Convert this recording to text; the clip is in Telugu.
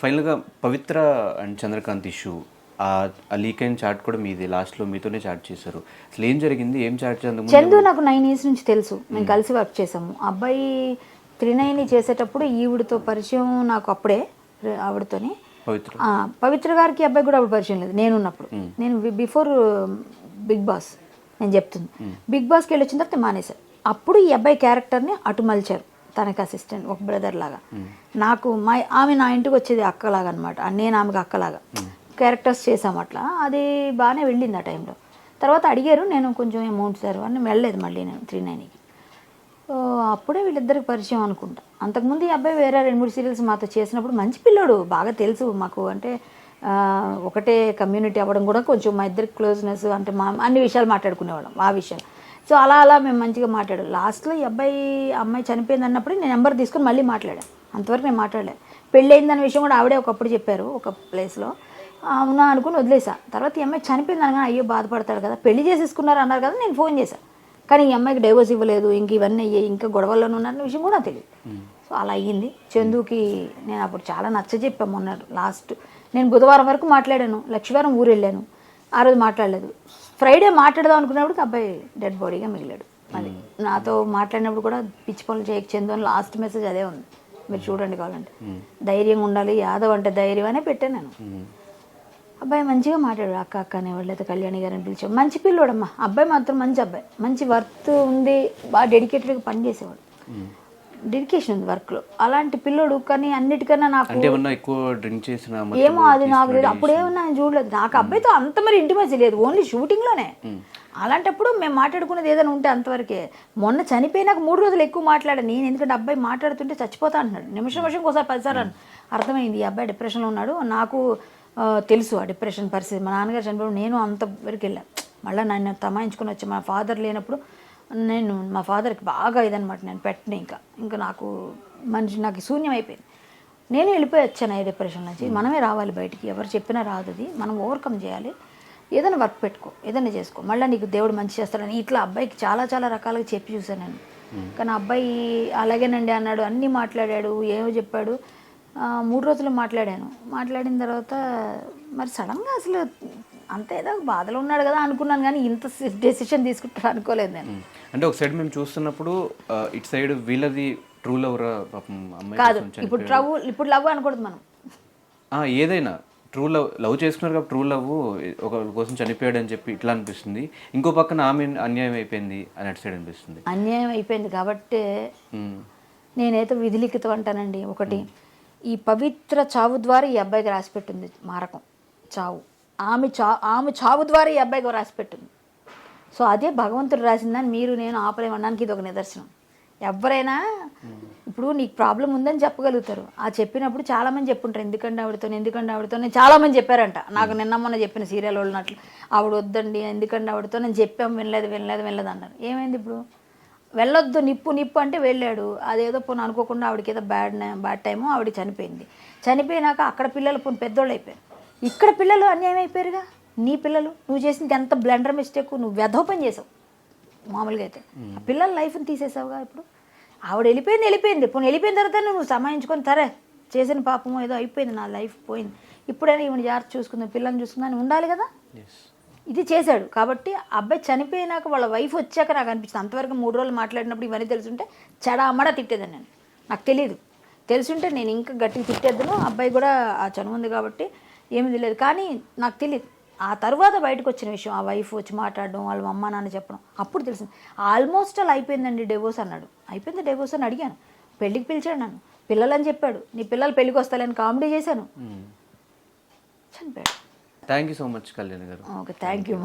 ఫైనల్గా పవిత్ర అండ్ చంద్రకాంత్ ఇష్యూ ఆ లీక్ అయిన చాట్ కూడా మీది లాస్ట్లో మీతోనే చాట్ చేశారు. అసలు ఏం జరిగింది? ఏం చాట్ చేందుకు చందు నాకు నైన్ ఇయర్స్ నుంచి తెలుసు. మేము కలిసి వర్క్ చేసాము అబ్బాయి త్రినైని చేసేటప్పుడు ఈవిడతో పరిచయం నాకు అప్పుడే ఆవిడతోని. పవిత్ర. పవిత్ర గారికి అబ్బాయి కూడా అప్పుడు పరిచయం లేదు. నేను ఉన్నప్పుడు. నేను బిఫోర్ బిగ్ బాస్ నేను చెప్తుంది. బిగ్ బాస్కి వెళ్ళి వచ్చిన తర్వాత మానేశారు. అప్పుడు ఈ అబ్బాయి క్యారెక్టర్ని అటు మలిచారు. తనకి అసిస్టెంట్ ఒక బ్రదర్ లాగా. నాకు మా ఆమె నా ఇంటికి వచ్చేది అక్కలాగా అనమాట నేను ఆమెకు అక్కలాగా. క్యారెక్టర్స్ చేసాం అట్లా. అది బాగానే వెళ్ళింది ఆ టైంలో తర్వాత అడిగారు నేను కొంచెం అమౌంట్ సార్ అని వెళ్ళలేదు మళ్ళీ నేను త్రీ నైన్కి అప్పుడే వీళ్ళిద్దరికి పరిచయం అనుకుంటా. అంతకుముందు ఈ అబ్బాయి వేరే రెండు మూడు సీరియల్స్ మాతో చేసినప్పుడు మంచి పిల్లోడు బాగా తెలుసు మాకు. అంటే ఒకటే కమ్యూనిటీ అవ్వడం కూడా కొంచెం మా ఇద్దరికి క్లోజ్నెస్ అంటే మా అన్ని విషయాలు మాట్లాడుకునేవాళ్ళం. ఆ విషయాలు సో అలా అలా మేము మంచిగా మాట్లాడాం. లాస్ట్లో ఈ అబ్బాయి అమ్మాయి చనిపోయింది అన్నప్పుడు నేను నెంబర్ తీసుకుని మళ్ళీ మాట్లాడాను. అంతవరకు నేను మాట్లాడలేదు పెళ్ళి అయిందన్న విషయం కూడా ఆవిడే ఒకప్పుడు చెప్పారు ఒక ప్లేస్లో అవునా అనుకుని వదిలేసా. తర్వాత ఈ అమ్మాయి చనిపోయింది అనగా అయ్యో బాధపడతాడు కదా. పెళ్ళి చేసేసుకున్నారు అన్నారు కదా నేను ఫోన్ చేశాను కానీ ఈ అమ్మాయికి డైవర్స్ ఇవ్వలేదు ఇంక ఇవన్నీ అయ్యాయి ఇంకా గొడవల్లోనే ఉన్నారన్న విషయం కూడా తెలియదు. సో అలా అయ్యింది. చందుకి నేను అప్పుడు చాలా నచ్చ చెప్పాము మొన్న లాస్ట్ నేను బుధవారం వరకు మాట్లాడాను. లక్ష్మీవారం ఊరు వెళ్ళాను ఆ రోజు మాట్లాడలేదు. ఫ్రైడే మాట్లాడదాం అనుకున్నప్పుడు అబ్బాయి డెడ్ బాడీగా మిగిలాడు. అది నాతో మాట్లాడినప్పుడు కూడా పిచ్చి పనులు చేయక చందు అని లాస్ట్ మెసేజ్ అదే ఉంది. మీరు చూడండి కావాలంటే. ధైర్యంగా ఉండాలి యాదవ్ అంటే ధైర్యం అనే పెట్టాను నేను. అబ్బాయి మంచిగా మాట్లాడాడు. అక్క అక్క అనేవాళ్ళు లేదా కళ్యాణి గారిని పిలిచాం మంచి పిల్లోడమ్మా. అబ్బాయి మాత్రం మంచి అబ్బాయి. మంచి వర్త్ ఉంది బాగా డెడికేటెడ్గా పని చేసేవాడు డెడికేషన్ ఉంది వర్క్లో. అలాంటి పిల్లోడు కానీ అన్నిటికన్నా నాకు అంటే ఏమన్నా ఎక్కువ డ్రింక్ చేసిన ఏమో అది నాకు తెలియదు అప్పుడేమన్నా నేను చూడలేదు. నాకు అబ్బాయితో అంత మరి ఇంటిమేసి లేదు. ఓన్లీ షూటింగ్లోనే అలాంటప్పుడు మేము మాట్లాడుకునేది ఏదైనా ఉంటే అంతవరకే. మొన్న చనిపోయినాక మూడు రోజులు ఎక్కువ మాట్లాడాను నేను ఎందుకంటే అబ్బాయి మాట్లాడుతుంటే చచ్చిపోతా అంటున్నాడు. నిమిషం నిమిషం ఒకసారి పదిసార్లు. అర్థమైంది. ఈ అబ్బాయి డిప్రెషన్లో ఉన్నాడు. నాకు తెలుసు ఆ డిప్రెషన్ పరిస్థితి. మా నాన్నగారు చనిపోయినప్పుడు నేను అంత వరకు వెళ్ళాను మళ్ళీ నన్ను తమాయించుకొని వచ్చి మా ఫాదర్ లేనప్పుడు నేను మా ఫాదర్కి బాగా ఇదనమాట నేను పెట్టిన ఇంకా. ఇంకా నాకు మనిషి నాకు శూన్యం అయిపోయింది. నేను వెళ్ళిపోయి వచ్చాను ఈ డిప్రెషన్ నుంచి. మనమే రావాలి బయటికి. ఎవరు చెప్పినా రాదు అది. మనం ఓవర్కమ్ చేయాలి. ఏదైనా వర్క్ పెట్టుకో. ఏదైనా చేసుకో. మళ్ళీ నీకు దేవుడు మంచి చేస్తాడని ఇట్లా అబ్బాయికి చాలా చాలా రకాలుగా చెప్పి చూశాను నేను. కానీ అబ్బాయి అలాగేనండి అన్నాడు. అన్నీ మాట్లాడాడు. ఏమో చెప్పాడు. మూడు రోజులు మాట్లాడాను. మాట్లాడిన తర్వాత మరి సడన్గా అసలు అంత ఏదో బాధలో ఉన్నాడు కదా అనుకున్నాను కానీ ఇంత డెసిషన్ తీసుకుంటాడు అనుకోలేదు నేను. అంటే ఒక సైడ్ మేము చూస్తున్నప్పుడు ఇటు సైడ్ వీళ్ళది ట్రూ లవర్ అమ్మాయి కాదు ఇప్పుడు. ట్రవ్ ఇప్పుడు లవ్ అనకూడదు మనం. ఆ, ఏదైనా ట్రూ లవ్ లవ్ చేసుకున్నారు కాబట్టి ట్రూ లవ్ ఒక కోసం చనిపోయాడు అని చెప్పి ఇట్లా అనిపిస్తుంది. ఇంకో పక్కన ఆమె అన్యాయం అయిపోయింది అని అటు సైడ్ అనిపిస్తుంది. అన్యాయం అయిపోయింది కాబట్టి నేనైతే విధిలిఖితం అంటానండి. ఒకటి ఈ పవిత్ర చావు ద్వారా ఈ అబ్బాయికి రాసిపెట్టింది మారకం. చావు. ఆమె చా ఆమె చావు ద్వారా ఈ అబ్బాయికి రాసిపెట్టింది సో అదే భగవంతుడు రాసిందని మీరు నేను ఆపలేమనడానికి ఇది ఒక నిదర్శనం. ఎవరైనా ఇప్పుడు నీకు ప్రాబ్లం ఉందని చెప్పగలుగుతారు. ఆ చెప్పినప్పుడు చాలామంది చెప్పుంటారు ఎందుకంటే ఆవిడతో ఎందుకంటే ఆవిడతో నేను చాలామంది చెప్పారంట. నాకు నిన్న మొన్న చెప్పిన సీరియల్ వాళ్ళనట్లు ఆవిడ వద్దండి ఎందుకంటే ఆవిడతో నేను చెప్పాం వినలేదు వినలేదు వినలేదు అన్నారు. ఏమైంది ఇప్పుడు? వెళ్ళొద్దు నిప్పు నిప్పు అంటే వెళ్ళాడు. అదేదో పోను అనుకోకుండా ఆవిడకి ఏదో బ్యాడ్ బ్యాడ్ టైము ఆవిడ చనిపోయింది. చనిపోయినాక అక్కడ పిల్లలు పోను పెద్దోళ్ళు అయిపోయారు. ఇక్కడ పిల్లలు అన్యాయం అయిపోయారుగా? నీ పిల్లలు? నువ్వు చేసింది ఎంత బ్లండర్ మిస్టేక్ నువ్వు పని చేసావు. మామూలుగా అయితే. ఆ పిల్లల లైఫ్ని తీసేసావుగా ఇప్పుడు? ఆవిడ వెళ్ళిపోయింది వెళ్ళిపోయింది. పోనీ వెళ్ళిపోయిన తర్వాత నువ్వు సమాయించుకొని సరే చేసిన పాపం ఏదో అయిపోయింది నా లైఫ్ పోయింది. ఇప్పుడైనా ఈవిడ జాగ్రత్త చూసుకుందాం పిల్లల్ని చూసుకుందా అని ఉండాలి కదా. ఇది చేశాడు. కాబట్టి అబ్బాయి చనిపోయినాక వాళ్ళ వైఫ్ వచ్చాక నాకు అనిపించింది అంతవరకు మూడు రోజులు మాట్లాడినప్పుడు ఇవన్నీ తెలుసుంటే చెడామడా తిట్టేదాన్ని నేను. నాకు తెలియదు తెలుసుంటే నేను ఇంకా గట్టిగా తిట్టేద్దును. అబ్బాయి కూడా ఆ చనువు ఉంది కాబట్టి ఏమీ తెలియదు. కానీ నాకు తెలియదు ఆ తర్వాత బయటకు వచ్చిన విషయం ఆ వైఫ్ వచ్చి మాట్లాడడం వాళ్ళ అమ్మ నాన్న చెప్పడం అప్పుడు తెలిసింది. ఆల్మోస్ట్ అలా అయిపోయిందండి డివోర్స్ అన్నాడు. అయిపోయింది డివోర్స్ అని అడిగాను. పెళ్ళికి పిలిచాడు నన్ను. పిల్లలని చెప్పాడు. నీ పిల్లలు పెళ్ళికి వస్తాలని కామెడీ చేశాను. చనిపోయాడు. Thank you so much Kalyan garu. Okay thank you